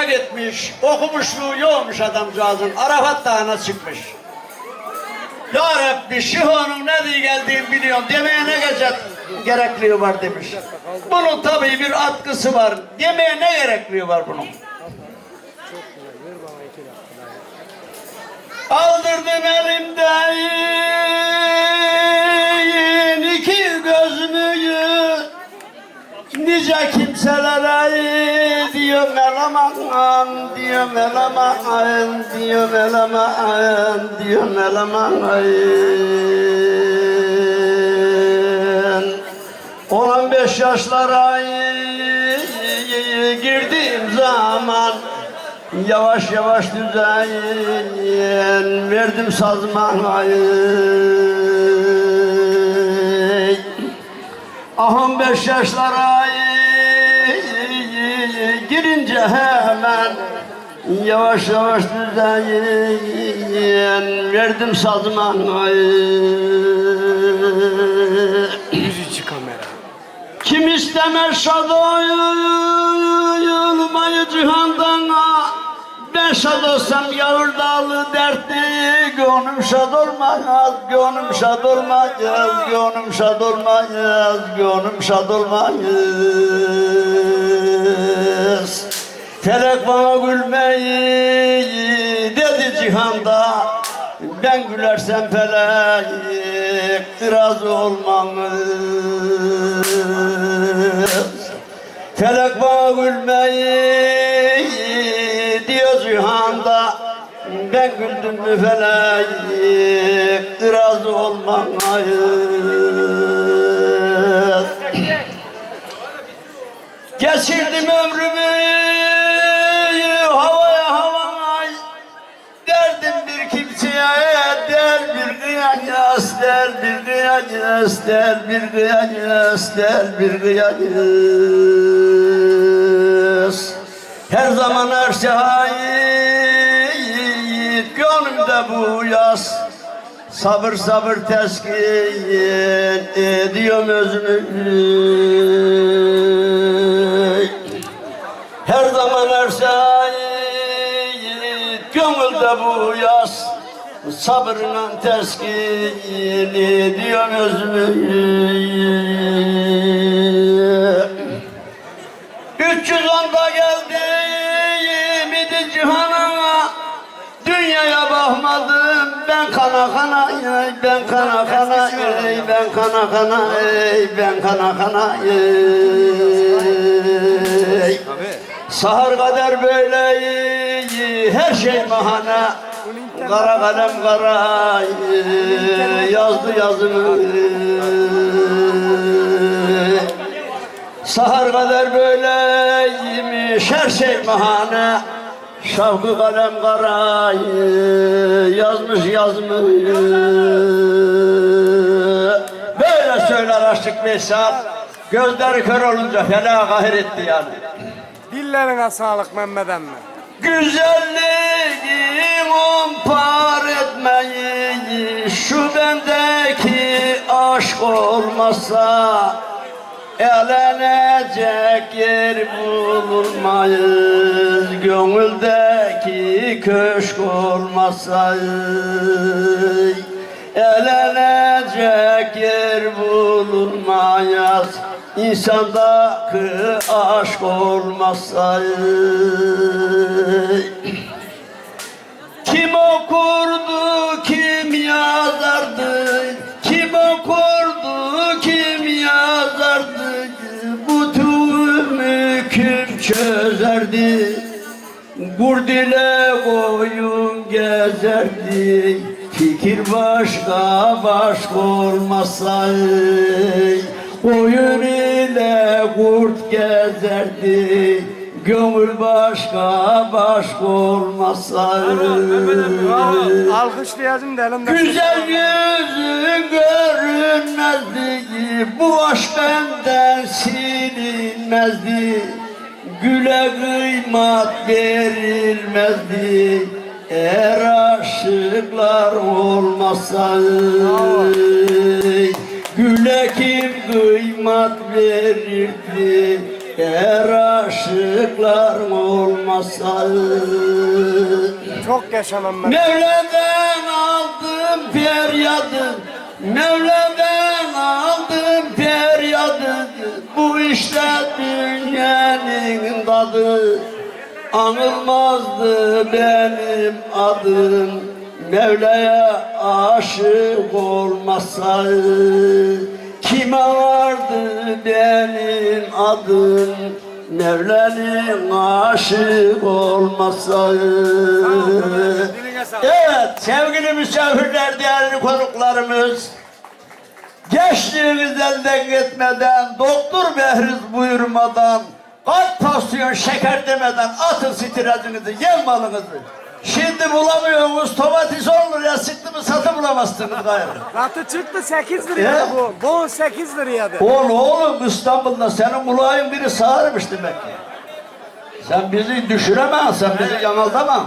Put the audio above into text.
Hacca gitmiş, okumuşluğu yokmuş adamcağızın. Arafat Dağı'na çıkmış. Ya Rabbi Şiho'nun ne diye geldiğini biliyorum. Demeye ne gerek, gerekliği var demiş. Bunun tabii bir atkısı var. Demeye ne gerekliği var bunun? Aldırdım elimden iki gözümü Nice kimselere diyor melaman diyor melaman diyor melaman diyor melaman 15 yaşlara girdiğim zaman Yavaş yavaş düzen verdim sazma Ahım beş yaşlara girince hemen Yavaş yavaş düzen verdim sazma Yüzücü kamera. Kim istemez şad olmayı cihandan Ben şad olsam yağır dağlı dertli Gönlüm şad olmaz, gönlüm şad olmaz Gönlüm şad olmaz, gönlüm şad olmaz Felek bana gülmeyi dedi cihanda. Ben gülersem felek razı olmamız. Felek bana gülmeyi diyor cihanda. Ben güldüm mü felek razı olmamız. Geçirdim ömrümü kıyas der bir kıyas der bir kıyas der bir kıyas Her zaman her şahit gönlümde bu yaz Sabır sabır teskin ediyorum özümü. Her zaman her şahit gönülde bu yaz Sabrına teskin ediyorum özümü. 310'da geldim idi cihana. Dünyaya bakmadım ben kana kana ey ben kana kana ey ben kana kana ey ben kana kana Sahar kadar böyle her şey bahane Kara kalem kara yazdı yazımı Sahar kadar böyleymiş her şey bahane. Şavkı kalem kara yazmış yazmış. Böyle söyler Aşık Veysel. Gözleri kör olunca fena kahir etti yani. Dillerine sağlık Mehmet emmi. Güzelliğin par etmeyi Şu bendeki aşk olmasa Elenecek yer bulunmayız. Gönüldeki köşk olmasa Elenecek yer bulunmayız İnsandaki aşk olmasa kim okurdu, kim yazardı? Kim okurdu, kim yazardı? Bu tümü kim çözerdi? Gurdile koyun gezerdi Fikir başka başka olmasa Koyun ile kurt gezerdi Gönül başka başka olmasa Alkışlayacağım da elimde. Güzel yüzün görünmezdi Bu aşk benden silinmezdi. Güle kıymat verilmezdi Eğer aşıklar olmasa Güle kim kıymat verirdi? Eğer aşıklar olmasa Çok yaşa Mehmet. Mevla'dan aldım feryadı. Mevla'dan aldım feryadı. Bu işte dünyanın tadı Anılmazdı benim adım Mevla'ya aşık olmasa Kime vardı benim adım? Mevla'nın aşık olmasa Evet sevgili misafirler, değerli konuklarımız Geçtiğiniz elden gitmeden, doktor behriz buyurmadan Kalp tansiyon şeker demeden atın sitirazınızı, yem malınızı Şimdi bulamıyorsunuz, domates 10 liraya sıktı mı satı bulamazsınız gayrı Ratı çıktı 8 liraya He? bu. Bu 8 liraya de. Oğlum oğlum İstanbul'da senin kulağın biri sağırmış demek ki. Sen bizi düşüremezsin, sen bizi yanıltamam.